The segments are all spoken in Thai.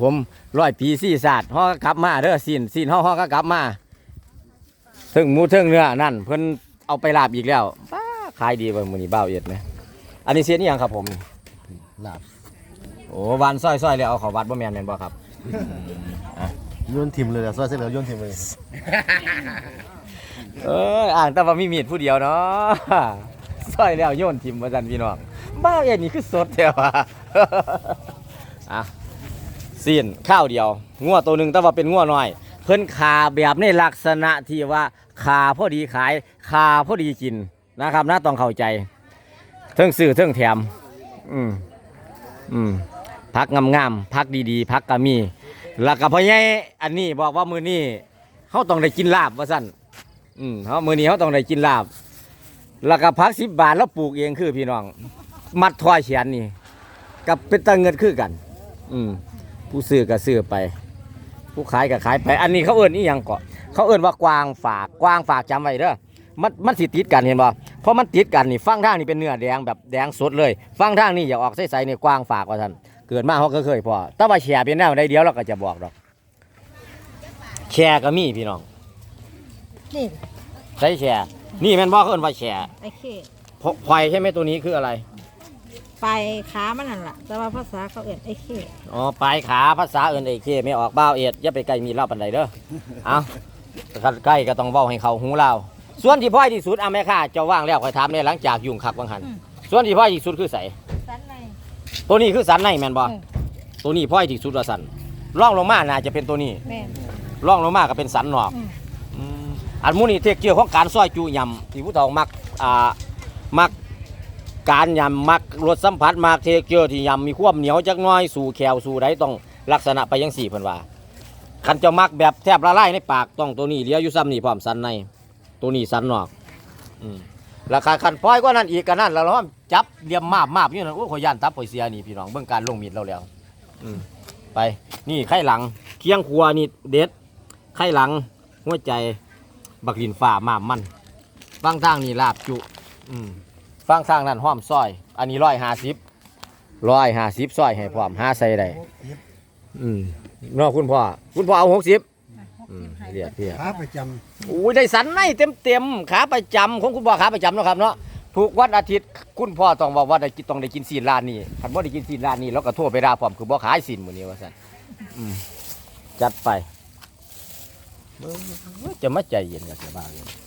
ผมร้อยปีสี่ศาสตร์ห่อก็กลับมาเด้อสินสินห่อห่อก็กลับมาถึงหมูถึงเนื้อนั่น เพิ่นเอาไปลาบอีกแล้วป้าขายดีเบิ่งมื้อนี้เบ้าเอ็ดไหมอันนี้เสียนี่ยังครับผมลาบโอ้วานซอยซอยๆแล้วเอาเขอวัดบ่แม่นแม่นบ่ครับโยนทิมเลยอะซอยเสร็จแล้วโยนทิมเลยเอออ่างแต่ว่ามีมีดผู้เดียวเนาะซอยแล้วโยนทิมว่าซั่นพี่น้องบ้าเอ็ดนี่คือสดแท้ว่ะอะ ซีนข้าวเดียวงัวตัวหนึ่งแต่ว่าเป็นงัวน้อย เพิ่นขาแบบในลักษณะที่ว่าขาพอดีขายขาพอดีกินนะครับนะต้องเข้าใจเทิงซื้อเทิงแถมอืมอืมพักงามๆพักดีๆพักกะมีแล้วก็พ่อใหญ่อันนี้บอกว่ามือนี้เขาต้องได้กินลาบว่าสั่นอืมเขามือนี้เขาต้องได้กินลาบแล้วก็พักสิบบาทแล้วปลูกเองคือพี่น้อง มัดทอยเฉียนนี่ กับเป็นตะเงินคือกัน อืม ผู้ซื้อก็ซื้อไป ผู้ขายก็ขายไป อันนี้เขาเอิ้นอีหยังเกาะเขาเอิ้นว่ากวางฝากกวางฝากจำไว้เด้อมันมันสิติดกันเห็นบ่เพราะมันติดกันนี่ฟังทางนี่เป็นเนื้อแดงแบบแดงสดเลย ฟังทางนี่อย่าออกใสๆนี่กวางฝากว่าท่านเกิดมาเขาก็เคยพอแต่ว่าแชร์เป็นแนวใดเดียวเราก็จะบอกดอกแชร์ก็มีพี่น้องนี่ใช้แชร์นี่แม่นบ่เขาเอิ้นว่าแชร์ไอ้เคพควายใช่ไหมตัวนี้คืออะไร ไปขามันนั่นแหละแต่ว่าภาษาเขาเอ่นไอ้เคอ๋อปลายขาภาษาเอินเอเคไม่ออกบ้าวเอ็ดอย่าไปใกล้มีเล่าปันใดเด้อเอาคันใกล้ก็ต้องเว้าให้เขาหูเล่าส่วนที่พ่อยที่สุดอาแม่ค่าเจ้าว่างแล้วคอยถามเนี่ยหลังจากยุ่งคักบางหัน ส่วนที่พ่อยที่สุดคือใสสันใน ตัวนี้คือสันในแม่นบ่อืมตัวนี้พ่อยที่สุดว่าสันร่องลงมาน่าจะเป็นตัวนี้แม่น ร่องลงมาก็เป็นสันนอกอืม อืมอันหมูนี่เทคเกี่ยวของการซอยจูยำที่ผู้เฒ่ามักอ่ามัก การยำมักรสสัมผัสมักเทเกี่ยวที่ยำมีความเหนียวจักน้อยสู่แขวสู่ใดต้องลักษณะไปยังสี่เพิ่นว่าคันจะมักแบบแทบละลายในปากต้องตัวนี้เลี้ยอยู่ซ้ำนี่พร้อมสันใน ตัวนี้สันนอกอืมราคาคันพอยกว่านั้นอีกกันนั่นแล้วเราจับเลียมมาบมาบอยู่นั่นโอ้ยขอยย่านตับขอยเสียนี่พี่น้องเบิ่งการลงมีดเราแล้วอืมไปนี่ไข่หลังเคียงครัวนี่เด็ดไข่หลังหัวใจบักลินฝ่ามามันฟังทางนี่ลาบจุ อืม ฟังทางนั้นห้อมซอย อันนี้ร้อยห้าสิบร้อยห้าสิบซอยให้พร้อมห้าใส่ได้อืมเนอกคุณพ่อคุณพ่อเอาหกสิบอืมเรียกเรียกขาประจอุ้ยได้สันในเต็มเต็มๆขาประจำของคุณพ่อขาประจำเนาะครับเนาะทุกวันอาทิตย์คุณพ่อต้องบอกว่าได้กินต้องได้กินซีนร้านนี้คันบ่ได้กินซีนร้านนี้เราก็โทรไปด่าพร้อมคือบ่ขายซีนมื้อนี้ว่าซั่นอืมจัดไปเบิ่งจะมาใจเย็นกันเสียบ้างเลย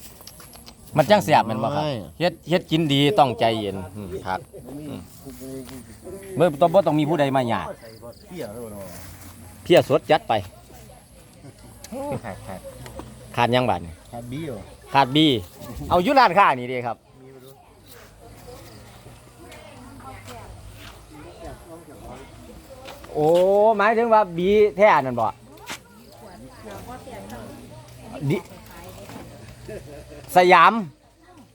มันจังเสียบแมันบ่ครับเฮ็ดเฮ็ดกินดีต้องใจเย็นอืมครับอืมเมื่อต้องบ่ต้องมีผู้ใดมาหยาำเปี้ยแล้วเนาะเพียสดจัดไป ขาดขาดขาดหยังบาดนี่ขาดบี้เหรอขาดบี เอาอยุร้านค้านี่เดีครับ โอ้หมายถึงว่าบีแท้นั่นบ่ดิ สยาม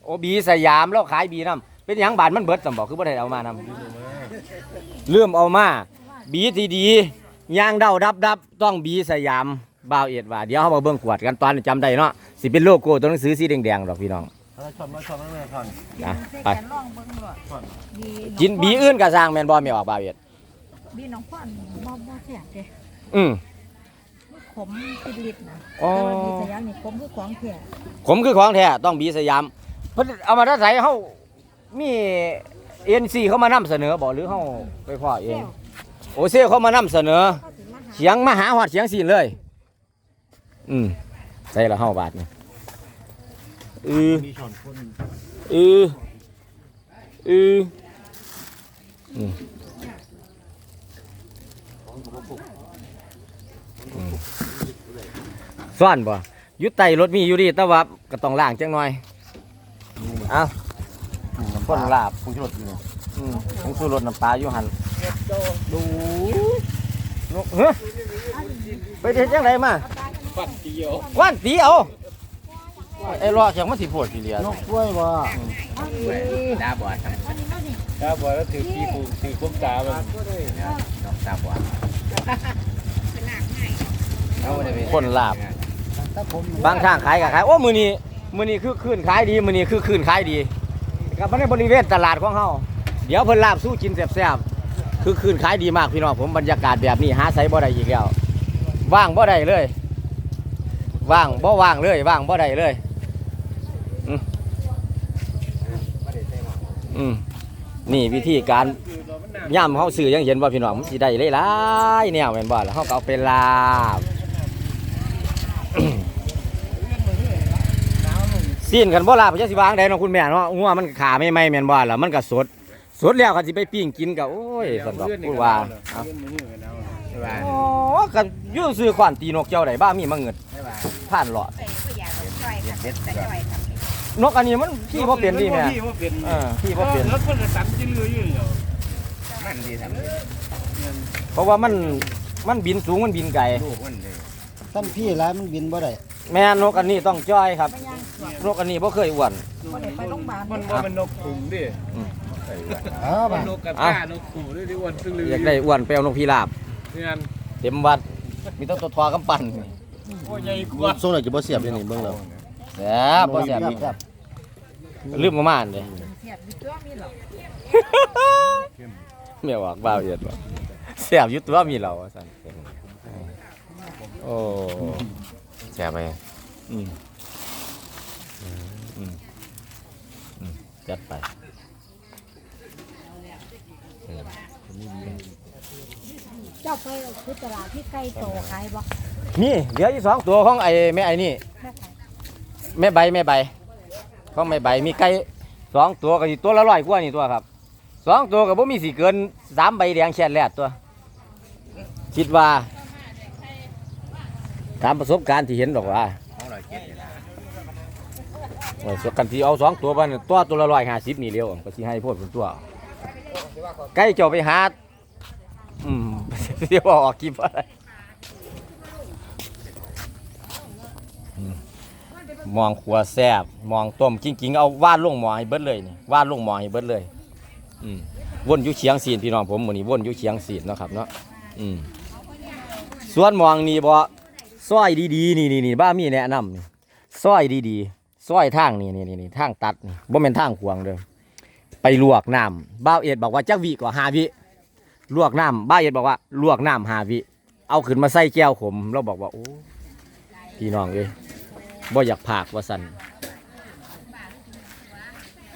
โอ้บีสยามแล้วขายบีน้ำเป็นหยังบาทมันเบิดสมบอกคือบ่ได้เอามานำเลื่อมเอามาบีทีดียางเดาดับดับต้องบีสยามบ่าวเอ็ดว่าเดี๋ยวเขามาเบิ่งขวดกันตอนนจำได้เนาะสิเป็นโลโก้ตัวหนังสือสีแดงๆดอกพี่น้องถ้าชอบมาชอบนั่นแหละท่านนะไปแกนล่องเบิ่งหลอดบีกินบีอื่นก็สร้างแม่นบ่แม่ออกบ่าวเอ็ดบีน้องพ่อนบ่บ่แซ่บเด้อืม มันขมติดลิดนะอ๋อ แต่ว่าบีสยามนี่ขมคือของแท้ผมคือของแท้ต้องบีสยามเพิ่นเอามาทัใส่เฮามีเอ็นซีเขามานำเสนอบ่หรือเฮาไปพ่อเองโอเซ่เขามานำเสนอ เขาสิมาหาเสียงมาหาฮอดเสียงซีนเลย อืมใส่ละเฮาบาทนี่อือมีช้อนคนอืออืออืมอืม ซ่อนบ่อยุดไตรถมีอยู่ดีแต่ว่าก็ต้องล้างจังหน่อยเอ้าคนลาบผงชูรสอยู่เนาะอืมผมซื้อรถน้ำปลาอยู่หันดูนุเฮ้ยไปเฮ็ดจังไดมาควันตีเอาควันตีเอาไอ้รอเสียงมันสิโพดสิเหลียนกกล้วยบ่ตาบอดครับตาบอดแล้วถือปีกูถือคุ้มตามันนอกตาบอดเอาไปเลยคนลาบ ถ้าผมบางทางขายก็ขายโอ้มือนี้มือนี้คือคืนขายดีมือนี้คือคืนขายดีกับในบริเวณตลาดของเฮาเดี๋ยวเพิ่นลาบสู้กินแซ่บๆคือคืนขายดีมากพี่น้องผมบรรยากาศแบบนี้หาไซบ่ได้อีกแล้วว่างบ่ได้เลยว่างบ่ว่างเลยว่างบ่ได้เลยอืมอืมนี่วิธีการย่ำเขาซื้อยังเห็นว่าพี่น้องมันสิได้หลายๆแนวแม่นบ่แล้วเขาก็เอาไปลาบ ซีนกันบ่ลาบจะสิวางได้เนาะคุณแม่เนาะงัวมันขาไม่ไหม่แม่นบ่ล่ะมันก็สด สดแล้วก็สิไปปิ้งกินก็โอ้ยสันดอกพูดว่าเอาใช่ป่ะโอ้ก็อยู่ซื้อขวานตีนกเจ้าได้บ้ามีมาเงินใช่ป่ะผ่านหลอดเด็ดแต่จ่อยนกอันนี้มันพี่บ่เป็นดิแม่พี่บ่เป็นเออพี่บ่เป็นรถเพิ่นก็สันจิลืออยู่แล้วมันดีทำเพราะว่ามันมันบินสูงมันบินไกลลูกมันเลยท่านพี่ร้ายมันบินบ่ได้ แม่นกอันนี้ต้องจ้อยครับนกอันนี้บ่เคยอ้วน บ่ได้ไปโรงพยาบาลมันว่ามันนกขุมดิอ้าวมัมานนกกระต้านกขุมด้วยที่อ้วนซึ่งลืออยากได้อ้วนไปเอานกพิราบ เนี่ย เต็มวัด มีต้องตัวทอกำปั้นโอ้ยใหญ่กว่าส่งหน่อยจะบ่เสียบอยู่นี่เบิ่งแล้วแซ่บบ่แซ่บอีกลืมมาม่านเลย เสียบอยู่ตัวมีหรอกแม่บอกบ่าวเอียดบ่แซ่บอยู่ตัวมีเราว่าซั่นโอ้ แซ่บไปอืมอืมอืมอืมจัดไปเจ้าไปคือตลาดที่ใกล้โตขายบ่นี่เหลืออีกสองตัวของไอ้แม่ไอ้นี่ แม่ขายแม่ใบแม่ใบของแม่ใบมีไก่สองตัวก็สิตัวละร้อยกว่านี่ตัวครับสองตัวก็บ่มีสิเกินสามใบแดงแช่แลดตัว คิดว่า ตามประสบการณ์ที่เห็นดอกว่าโอ้ยกันที่เอาสองตัวไปนี่ตัวตัวละร้อยห้าสิบนี่เร็วก็สิให้โพดเป็นตัวไก่เจ้าไปหาอืมเดี๋ยวออกคลิปอะไรมองขัวแซบมองต้มจริงๆเอาวานลงหมอให้เบิดเลยนี่วานลงหมอให้เบิดเลยอืมวนอยู่เฉียงศีลพี่น้องผมมื้อนี้วนอยู่เฉียงศีลเนาะครับเนาะอืมส่วนมองนี่บ่ ซอยดีๆนี่นี่นี่บ้ามีแนะนำนี่ซอยดีๆซอยทางนี่นี่นี่นี่ทางตัดนี่บ่แม่นทางขวางเด้อไปลวกน้ำบ้าเอ็ดบอกว่าจักวิกว่าหาวิลวกน้ำบ้าเอ็ดบอกว่าลวกน้ำหาวิเอาขึ้นมาใส่แก้วขมเราบอกว่าโอ้พี่น้องเอ้ยบ่อยากผากว่าสัน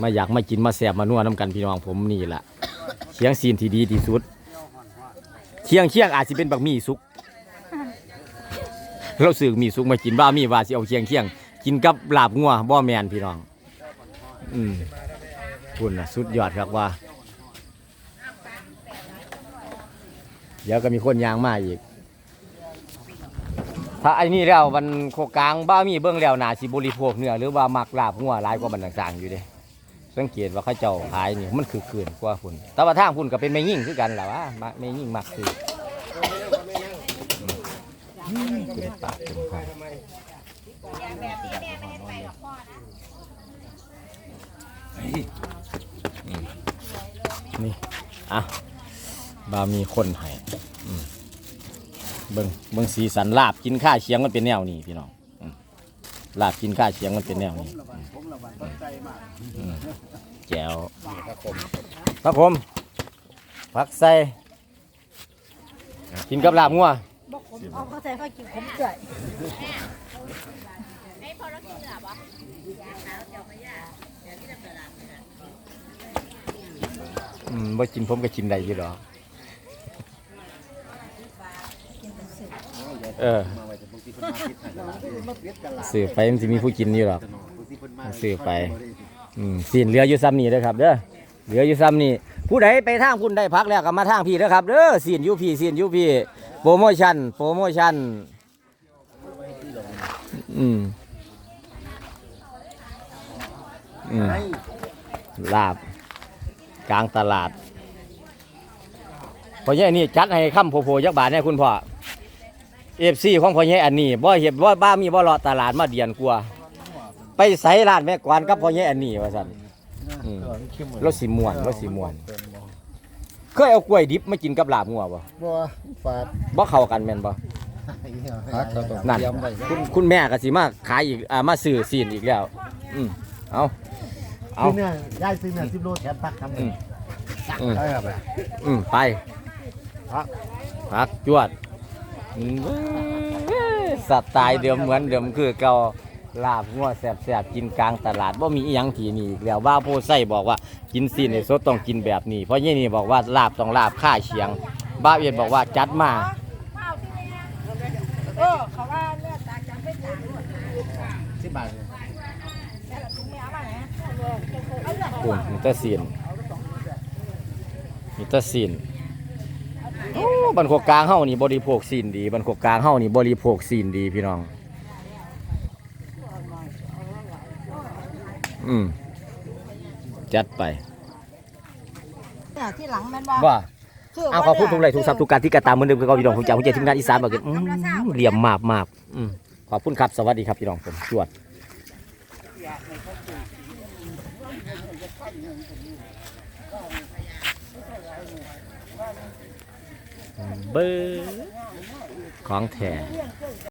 มาอยากมากินมาแสบมานัวน้ำกันพี่น้องผมนี่แหละเชียงซีนที่ดีที่สุดเชียงเชียงอาจจะเป็นบักหมี่สุก เราซื้อมีสุกมากินบ้ามีว่าสิเอาเคียงเคียงกินกับลาบงัวบ่แมนพี่น้อง อืมคุณนะสุดยอดครับว่า เดี๋ยวก็มีคนยางมาอีก ถ้าไอ้นี่แล้วมันโคกลางบ้ามีเบื้องแล้วนาสิบริโภคเนื้อหรือว่ามักลาบงัวหลายกว่ามันต่างๆอยู่เด้สังเกตว่าเขาเจ้าขายนี่มันคือเกินกว่าคุณแต่ว่าทางคุณก็เป็นไม่ยิ่งคือกันแหละวะมาไม่ยิ่งมักคือ เต็มปากเต็มคำนี่ อะ บามีคนให้เบิ่งเบิ่งสีสันลาบกินข้าเชียงมันเป็นแนวนี้พี่น้องลาบกินข้าเชียงมันเป็นแนวนี้แจ๋วครับผมผักใส่กินกับลาบงัว บ่ขมเอาเข้าใจเขากินขมเจ่อยอืมบ่กินผมก็กินได้อยู่ดอกเออสื่อไปมันจะมีผู้กินอยู่หรอกสื่อไปอืมสินเหลืออยู่ซ้ำนี่เด้อครับเด้อเหลืออยู่ซ้ำนี่ผู้ใดไปทางคุณได้พักแล้วก็มาทางพี่เด้อครับเด้อสินอยูพี่สินอยูพี่ โปรโมชั่นโปรโมชั่นอืมอืมลาบ กลางตลาดพ่อใหญ่นี่จัดให้ค่ำโผล่ๆยักบาทเนี่ยคุณพ่อเอฟซีของพ่อใหญ่อันนี้บ่เห็นว่าบ้ามีบ่รอตลาดมาเดียนกลัว ไปใส่ร้านแม่กวานกับพ่อใหญ่อันนี้ว่าซั่นรถสีม่วนรถสีม่วน เคยเอากล้วยดิบมากินกับลาบงัวบ่บ่ฝาดบ่เข้ากันแม่นบ่พักเขาต้องนั่นเตรียมไว้คุณคุณแม่ก็สิมาขายอีกอ่ามาซื้อซีนอีกแล้ว อืมเอาเอาซื้อเนี่ยย้ายซื้อเนี่ย10โลแถมพักครับอืมอืมใช่ครับอืมไปครับพักจวดอืมสไตล์เดิมเหมือนเดิมคือเก่า ลาบงัวแสบๆกินกลางตลาดว่ามีอีหยังที่นี่อีกแล้วว่าโพไส้บอกว่ากินซีนในสดต้องกินแบบนี้ เพราะยี่นี่บอกว่าลาบต้องลาบค่าเฉียง บ้าเอียนบอกว่าจัดมาเออเขาว่าเลือดตาจับไม่ตาสิบบาทปุ่นมีแต่ซีนมีแต่ซีนโอ้บันโคกกลางเฮานี่บริโภคซีนดีบันโคกกลางเฮานี่บริโภคซีนดีพี่น้อง อืมจัดไปเนี่ยที่หลังแม่นบ่ว่า เอาขอบคุณทุกไลค์ทุกซับทุกการที่กระตามเหมือนเดิมคือเก่าพี่น้องผมจากผมเจทีมงานอีสานบอกเก็บอืมเหลี่ยมมากมากอืมขอบคุณครับ สวัสดีครับพี่น้องผมจวดเบอร์ของแท้